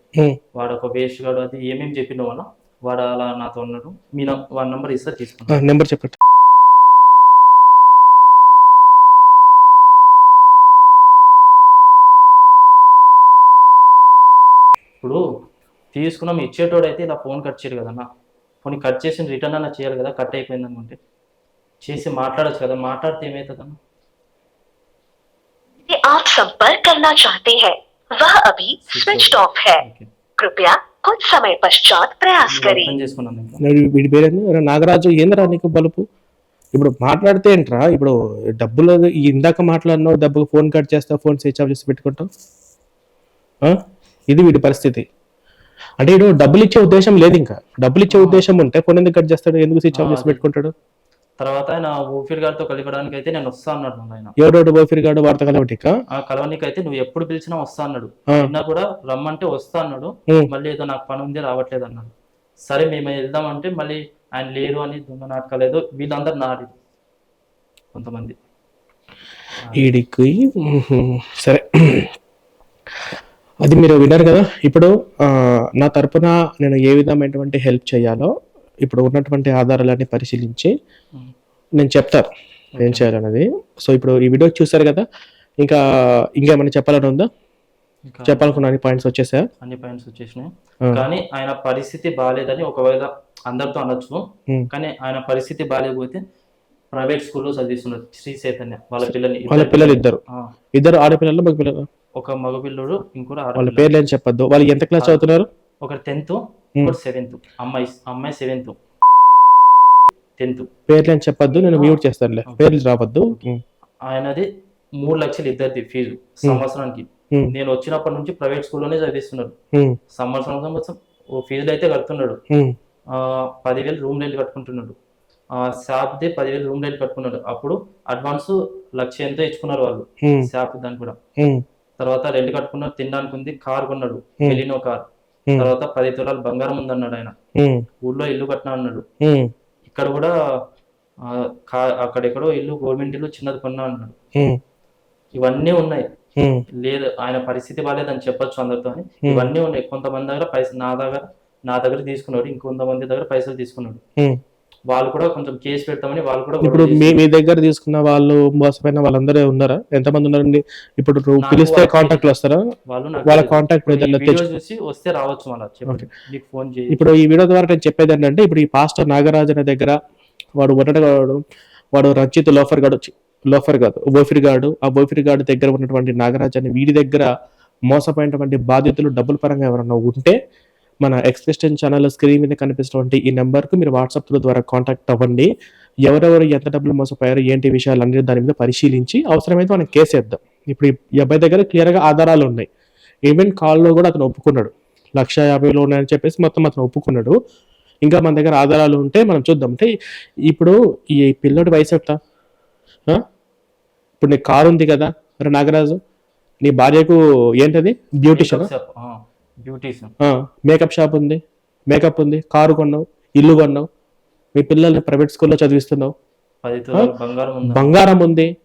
వాడు ఒక వేస్ట్ గాడు అది ఏమేమి చెప్పిన వాళ్ళ వాడు అలా నాతో ఉన్నాడు. మీ వాడి నెంబర్ ఇస్తే తీసుకున్నాను నెంబర్ చెప్పండి. ఇప్పుడు తీసుకున్నాం ఇచ్చేటోడు అయితే ఇలా ఫోన్ కట్ చేయరు కదన్న ఫోన్ కట్ చేసి రిటర్న్ అన్న చేయాలి కదా కట్ అయిపోయింది అనుకుంటే. చేసి మాట్లాడచ్చు కదా మాట్లాడితే ఏమవుతుందన్నా संपर्क करना चाहते हैं वह अभी स्विच ऑफ है ఓకే कृपया कुछ समय पश्चात प्रयास करें అర్థం చేసుకున్నాను ఇంకా వీడి- వీడి పేరేంది అరే నాగరాజు ఏందిరా నీకు బలుపు ఇప్పుడు మాట్లాడితే ఏంట్రా ఇప్పుడు డబ్బులు ఈ ఇందాక మాట్లాడినావు డబ్బులు ఫోన్ కట్ చేస్తావు ఫోన్ స్విచ్ ఆఫ్ చేసి పెట్టుకుంటావు ఆ? ఇది వీడి పరిస్థితి అంటే వీడు డబ్బులు ఇచ్చే ఉద్దేశం లేదు ఇంకా డబ్బులు ఇచ్చే ఉద్దేశం ఉంటే ఫోన్ ఎందుకు కట్ చేస్తాడు ఎందుకు స్విచ్ ఆఫ్ చేసి పెట్టుకుంటాడు తర్వాత ఆయన ఊపిరి గారితో కలవడానికి అయితే నేను వస్తా అన్నాడు ఆయన. ఎవడోడు బోఫిర్ గాడు వార్త కలవటిక? ఆ కలవనికి అయితే నువ్వు ఎప్పుడు పిలిచినా వస్తా అన్నాడు. నిన్న కూడా రమ్మంటే వస్తా అన్నాడు. మళ్ళీ ఏదో నాకు పని ఉంది రావట్లేదు అన్నాడు. సరే మేము వెళ్దామంటే మళ్ళీ ఆయన లేరు అని దొంగ నాటకాలు ఏదో వీళ్ళందరూ నాడి కొంతమంది. ఉహు, సరే. అది మీరు విన్నారు కదా? ఇప్పుడు నా తరపున నేను ఏ విధమైనటువంటి హెల్ప్ చేయాలో ఇప్పుడు ఉన్నటువంటి ఆధారాలన్నీ పరిశీలించి. నేను చెప్తాను ఏం చేయాలన్నది సో ఇప్పుడు ఈ వీడియో చూసారు కదా ఇంకా ఇంకేమైనా చెప్పాలని ఉందా? ఇంకా చెప్పాలనుకున్న పాయింట్స్ వచ్చేసా అన్ని పాయింట్స్ వచ్చేసినాయి. కానీ ఆయన పరిస్థితి బాగాలేదని ఒకవేళ అందరితో అనొచ్చు. కానీ ఆయన పరిస్థితి బాగాలేకపోతే ప్రైవేట్ స్కూల్లో చదివిస్తున్నారు శ్రీ చైతన్య వాళ్ళ పిల్లల్ని వాళ్ళ పిల్లలు ఇద్దరు. ఇద్దరు ఆడపిల్లలు మగ పిల్లలు ఒక మగపిల్లడు ఇంకోటి వాళ్ళ ఆడపిల్ల. పేర్లు ఏం చెప్పొద్దు. వాళ్ళు ఎంత క్లాస్ చదువుతున్నారు? ఒకటి టెన్త్ ఇంకోటి సెవెంత్. అమ్మాయి అమ్మాయి సెవెంత్. టెన్త్. పేర్లు ఏం చెప్పొద్దు నేను మ్యూట్ చేస్తానులే. పేర్లు రావద్దు. ఆయనది మూడు లక్షలు ఇద్దరిది ఫీజు సంవత్సరానికి. నేను వచ్చినప్పటి నుంచి ప్రైవేట్ స్కూల్లోనే చదివిస్తున్నారు ఉమ్. సంవత్సరం సంవత్సరం ఓ ఫీజులు అయితే కడుతున్నాడు. పదివేలు రూమ్ రెంట్ కట్టుకుంటున్నాడు. షాప్ది పదివేలు రూమ్ రెంట్ కట్టుకున్నాడు. అప్పుడు అడ్వాన్స్ లక్ష ఎంతో ఇచ్చుకున్నారు వాళ్ళు. షాప్ దానికి కూడా. తర్వాత రెంట్ కట్టుకున్నాడు తినడానికి ఉంది కార్ కొన్నాడు. ఎలినో కార్. తర్వాత పది తులాలు బంగారం ఉందన్నాడు ఆయన. ఊళ్ళో ఇల్లు కట్టినా అన్నాడు. ఇక్కడ కూడా అక్కడెక్కడో ఇల్లు గవర్నమెంట్ ఇల్లు చిన్నది కొన్నా అన్నాడు. ఇవన్నీ ఉన్నాయి. లేదు ఆయన పరిస్థితి బాగాలేదని చెప్పొచ్చు అందరితో ఇవన్నీ ఉన్నాయి కొంతమంది దగ్గర పైసలు నా దగ్గర నా దగ్గర తీసుకున్నాడు ఇంకొంతమంది దగ్గర పైసలు తీసుకున్నాడు. వాళ్ళు కూడా కొంచెం కేసు పెడతామని వాళ్ళు కూడా ఇప్పుడు మీ చేసి- మీ దగ్గర తీసుకున్న వాళ్ళు మోసపోయిన వాళ్ళందరూ ఉన్నారా? ఎంతమంది ఉన్నారండి? ఇప్పుడు పిలిస్తే కాంటాక్ట్ వస్తారా? వాళ్ళు వాళ్ళ. కాంటాక్ట్ ఇప్పుడు ఈ ఏదైనా వీడియో తెచ్చు చూసి వస్తే రావచ్చు మళ్ళీ ఫోన్ చేయి ఇప్పుడు ఈ వీడియో ద్వారా నేను చెప్పేది ఏంటంటే ఇప్పుడు ఈ పాస్టర్ నాగరాజు అనే దగ్గర వాడు ఉన్నట్టుగాడు వాడు రంజిత్ లోఫర్ గాడు లోఫర్ కాదు బోఫిర్ గాడు ఆ బోఫిర్ గాడు దగ్గర ఉన్నటువంటి నాగరాజు అని వీడి దగ్గర మోసపోయినటువంటి బాధితులు డబ్బుల పరంగా ఎవరన్నా ఉంటే మన ఎక్స్ప్రెషన్ ఛానల్ స్క్రీన్ మీద కనిపిస్తున్నటువంటి ఈ నెంబర్కు మీరు వాట్సాప్ ద్వారా కాంటాక్ట్ అవ్వండి. ఎవరెవరు ఎంత డబ్బులు మోసపోయారు ఏంటి విషయాలు అన్ని దాని మీద పరిశీలించి అవసరమైతే మనం కేసు వేద్దాం ఇప్పుడు ఈ అబ్బాయి దగ్గర క్లియర్గా ఆధారాలు ఉన్నాయి. ఈవెన్ కాల్లో కూడా అతను ఒప్పుకున్నాడు. లక్ష యాభైలో ఉన్నాయని చెప్పేసి మొత్తం అతను ఒప్పుకున్నాడు. ఇంకా మన దగ్గర ఆధారాలు ఉంటే మనం చూద్దాం. అంటే ఇప్పుడు ఈ పిల్లోడి వయసు ఎంత? ఇప్పుడు నీ కారు ఉంది కదా నాగరాజు. నీ భార్యకు ఏంటది? బ్యూటిషియన్? బ్యూటీస్ మేకప్ షాప్ ఉంది మేకప్ ఉంది కారు కొన్నావు ఇల్లు కొన్నావు మీ పిల్లల్ని ప్రైవేట్ స్కూల్లో చదివిస్తున్నావు. బంగారం ఉందా? బంగారం ఉంది.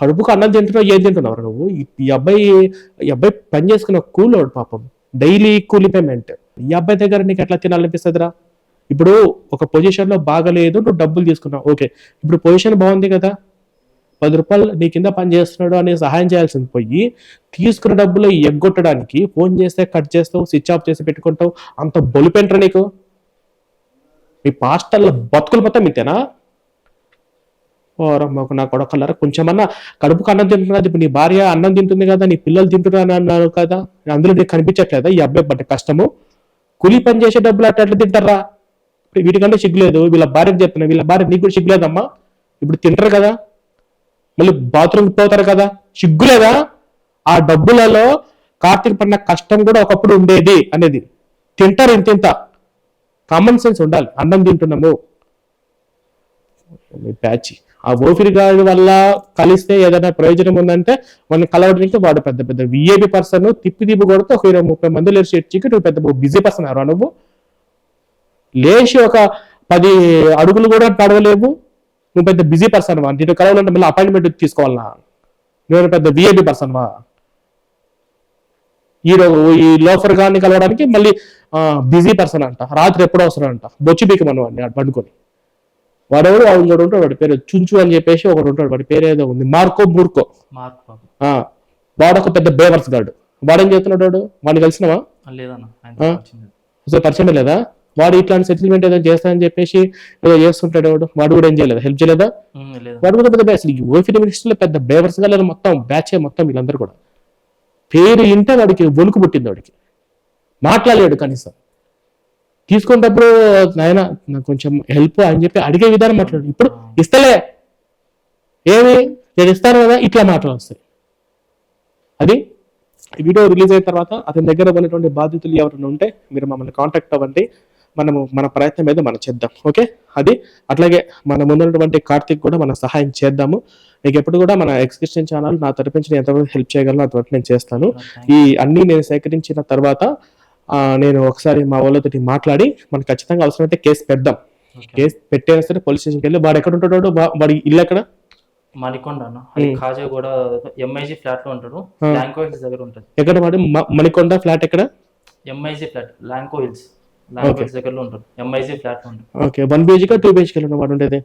కడుపుకు అన్నం తింటున్నావు ఏం తింటున్నావు నువ్వు? ఈ- అబ్బాయి ఈ అబ్బాయి పని చేసుకున్న కూలోడు పాపం. డైలీ కూలీ పేమెంట్. ఈ అబ్బాయి దగ్గర నీకు ఎట్లా తినాలనిపిస్తుందిరా ఇప్పుడు ఒక పొజిషన్లో బాగలేదు నువ్వు డబ్బులు తీసుకున్నావు. ఓకే ఇప్పుడు పొజిషన్ బాగుంది కదా? పది రూపాయలు నీ కింద పని చేస్తున్నాడు అని సహాయం చేయాల్సింది పోయి తీసుకున్న డబ్బులు ఎగ్గొట్టడానికి ఫోన్ చేస్తే కట్ చేస్తావు స్విచ్ ఆఫ్ చేసి పెట్టుకుంటావు అంత బొలిపెంట్రా నీకు? మీ పాస్టర్ల బతుకులు మొత్తం ఇంతేనా? ఓరమ్మకు నా కొడకల్లారా కొంచెమన్నా కడుపుకు అన్నం తింటున్నది ఇప్పుడు నీ భార్య అన్నం తింటుంది కదా నీ పిల్లలు తింటున్నారు అన్నారు కదా అందులో నీకు కనిపించట్లేదా? ఈ అబ్బాయి పడ్డ కష్టము? కూలీ పని చేసే డబ్బులు అట్లా అట్లా తింటారా? వీటికంటే సిగ్గులేదు వీళ్ళ భార్యకు చెప్తున్నా వీళ్ళ భార్య నీకు కూడా సిగ్గులేదమ్మా? ఇప్పుడు తింటారు కదా? మళ్ళీ బాత్రూమ్ పోతారు కదా? సిగ్గులేదా ఆ డబ్బులలో కార్తీక్ పడిన కష్టం కూడా ఒకప్పుడు ఉండేది అనేది. తింటారు ఇంత ఇంత. కామన్ సెన్స్ ఉండాలి. అన్నం తింటున్నాము. ప్యాచి ప్యాచ్ ఆ ఓఫిరి గాడి వల్ల కలిస్తే ఏదైనా ప్రయోజనం ఉందంటే మనం కలవడానికి వాడు పెద్ద పెద్ద విఏబి పర్సన్ తిప్పి తిప్పి కొడితే ఒక ఇరవై ముప్పై మంది లేచి చర్చికి నువ్వు పెద్ద బిజీ పర్సన్ అరా నువ్వు. లేచి ఒక పది అడుగులు కూడా నడవలేవు. నువ్వు పెద్ద బిజీ పర్సన్ వా? నేను కలవాలంటే మళ్ళీ అపాయింట్మెంట్ తీసుకోవాలనా? నేను పెద్ద విఐపి పర్సన్ వా? ఈ ఈ లోఫర్ గాన్ని కలవడానికి మళ్ళీ బిజీ పర్సన్ అంట. రాత్రి ఎప్పుడో అవసరం అంట. బొచ్చి బీకి మనం వాడిని ఆడ పండుకొని. వాడెవడు? వాడు ఉంటాడు. వాడి పేరు చుంచు అని చెప్పేసి ఒకడు ఉంటాడు. వాడి పేరు ఏదో ఉంది. మార్కో మూర్కో. వాడొక పెద్ద బేవర్స్ గాడు. వాడేం చేస్తున్నాడు వాడు? వాడిని కలిసినవా? లేదన్న. పరిచయం లేదా? వాడు ఇట్లాంటి సెటిల్మెంట్ ఏదో చేస్తానని చెప్పేసి ఏదో చేస్తుంటాడు వాడు వాడు కూడా ఏం చేయలేదు? హెల్ప్ చేయలేదా? వాడు కూడా పెద్ద అసలు ఓఫీ మినిస్టర్లో పెద్ద బేవర్స్గా మొత్తం బ్యాచ్ మొత్తం వీళ్ళందరూ కూడా. పేరు ఇంటే వాడికి వణుకు పుట్టింది వాడికి. మాట్లాడలేడు కనీసం. తీసుకునేటప్పుడు నాయన నాకు కొంచెం హెల్ప్ అని చెప్పి అడిగే విధానం మాట్లాడు. ఇప్పుడు ఇస్తలే. ఏమి? నేను ఇస్తాను కదా ఇట్లా మాటలు వస్తాయి. అది వీడియో రిలీజ్ అయిన తర్వాత అతని దగ్గర ఉన్నటువంటి బాధితులు ఎవరైనా ఉంటే మీరు మమ్మల్ని కాంటాక్ట్ అవ్వండి. మనము మన ప్రయత్నం మీద మనం చేద్దాం. ఓకే? అది అట్లాగే మన ముందున్నటువంటి కార్తిక్ కూడా మనం సహాయం చేద్దాము. మీకు ఎప్పుడు కూడా మన ఎక్స్క్రిప్షన్ ఛానల్ నా తరపు నుంచి ఎంతవరకు హెల్ప్ చేయగలను అంతవరకు నేను చేస్తాను. ఈ అన్ని నేను సేకరించిన తర్వాత నేను ఒకసారి మా వాళ్ళతో మాట్లాడి మనకు ఖచ్చితంగా అవసరమైతే కేసు పెడదాం. కేసు పెట్టైనా సరే పోలీస్ స్టేషన్కి వెళ్ళి వాడు ఎక్కడ ఉంటాడు వాడి ఇల్లు ఎక్కడ? మణికొండ కాజా కూడా ఎంఐజీ ఫ్లాట్లో ఉంటాడు. ఆ. లాంకో హిల్స్ దగ్గర ఉంటుంది. ఎక్కడ వాడు? మణికొండ ఫ్లాట్ ఎక్కడ? ఎంఐజీ ఫ్లాట్ లాంకో హిల్స్ దగ్గరలో ఉంటుంది. ఎంఐజీ ఫ్లాట్ ఉంటుంది. Okay. One BHK two BHK వాడు ఉండేది?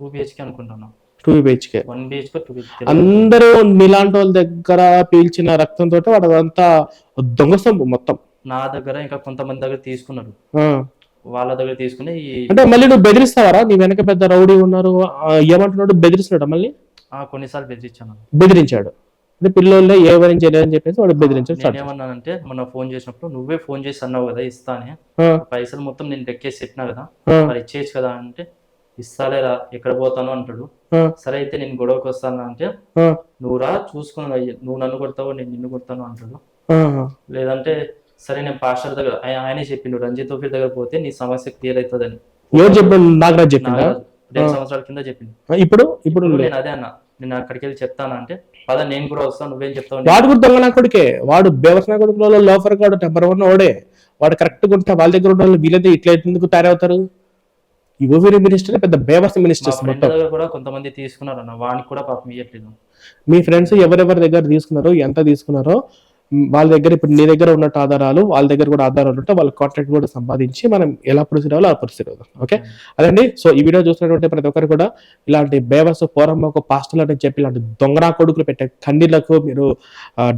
టూ బిహెచ్కే అనుకుంటున్నాను two BHK one BHK two BHK అందరూ నీలాంటి వాళ్ళ దగ్గర పీల్చిన రక్తంతో వాడు అదంతా దొంగ సొమ్ము మొత్తం. నా దగ్గర ఇంకా కొంతమంది దగ్గర తీసుకున్నారు. వాళ్ళ దగ్గర తీసుకుని అంటే మళ్ళీ నువ్వు బెదిరిస్తావరా? నీ వెనక పెద్ద రౌడీ ఉన్నారు ఏమంటున్నాడు? బెదిరిస్తున్నాడు మళ్ళీ? ఆ, కొన్నిసార్లు బెదిరించాను. బెదిరించాడు. అంటే పిల్లలే ఎవరేం చేయలేదని చెప్పేసి వాడు బెదిరించాడు. నేనేమన్నానంటే మొన్న ఫోన్ చేసినప్పుడు నువ్వే ఫోన్ చేసి అన్నావు కదా ఇస్తానే పైసలు మొత్తం నేను లెక్కేసి పెట్టినా కదా మరి ఇచ్చేయచ్చు కదా అంటే ఇస్తాలేరా ఎక్కడ పోతాను అంటాడు. సరే అయితే నేను గొడవకి వస్తాను అంటే నువ్వు రా చూసుకుని నువ్వు నన్ను కొడతావు నేను నిన్ను కొడతాను అంటాడు. లేదంటే సరే నేను పాస్టర్ దగ్గర ఆయన చెప్పిండు రంజిత్ తోఫీ దగ్గర పోతే నీ సమస్య క్లియర్ అవుతుందని ఎవరు చెప్పాడు నాగరాజ్ నాగరాజు రెండు సంవత్సరాల కింద చెప్పింది ఇప్పుడు? ఇప్పుడు నేను అదే అన్న. నేను అక్కడికి వెళ్ళి చెప్తాను అంటే పద నేను కూడా వస్తాను నువ్వేం చెప్తావు వాడు కూడా దొంగ నా కొడుకే? వాడు బేవసన కొడుకులలో లోఫర్ గాడు నెంబర్ వన్ వాడే. వాడు కరెక్ట్ ఉంటే వాళ్ళ దగ్గర ఉన్న వాళ్ళు వీళ్ళైతే ఇట్లా ఎందుకు తయారవుతారు? ఈ మినిస్టర్ పెద్ద బేవస మినిస్టర్స్ మొత్తం. కూడా కొంతమంది తీసుకున్నారు అన్న వానికి కూడా పాపం ఇవ్వట్లేదు మీ ఫ్రెండ్స్ ఎవరెవరి దగ్గర తీసుకున్నారో ఎంత తీసుకున్నారో వాళ్ళ దగ్గర ఇప్పుడు నీ దగ్గర ఉన్నట్టు ఆధారాలు వాళ్ళ దగ్గర కూడా ఆధారాలు ఉంటే వాళ్ళ కాంటాక్ట్ కూడా సంపాదించి మనం ఎలా ప్రొసీడ్ అవ్వాలో అలా ప్రొసీడ్ అవుదాం ఓకే అదండి. సో ఈ వీడియో చూసినటువంటి ప్రతి ఒక్కరు కూడా ఇలాంటి బేవస్ పోరమ్మకు పాస్టల్ అని చెప్పి ఇలాంటి దొంగనా కొడుకులు పెట్టే కన్నీళ్ళకు మీరు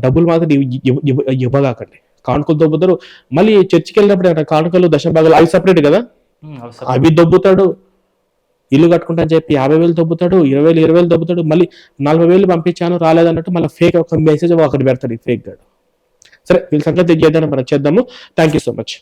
డబ్బులు మాత్రం ఇవ్వ- ఇవ్వ- ఇవ్వ- ఇవ్వగాకండి. కానుకలు దొబ్బుతారు. మళ్ళీ చర్చికి వెళ్ళినప్పుడు ఏమైనా కానుకలు దశ భాగాలు అవి సపరేట్ కదా? అవసరం అవి దొబ్బుతాడు. ఇల్లు కట్టుకుంటా అని చెప్పి యాభై వేలు దొబ్బుతాడు ఇరవై వేలు ఇరవై వేలు దొబ్బుతాడు మళ్ళీ నలభై వేలు పంపించాను రాలేదన్నట్టు మళ్ళీ ఫేక్ ఒక మెసేజ్ ఒకటి పెడతాడు ఈ ఫేక్ గాడు. సరే వీళ్ళ సంగతి చేద్దాం మనం చేద్దాము. Thank you so much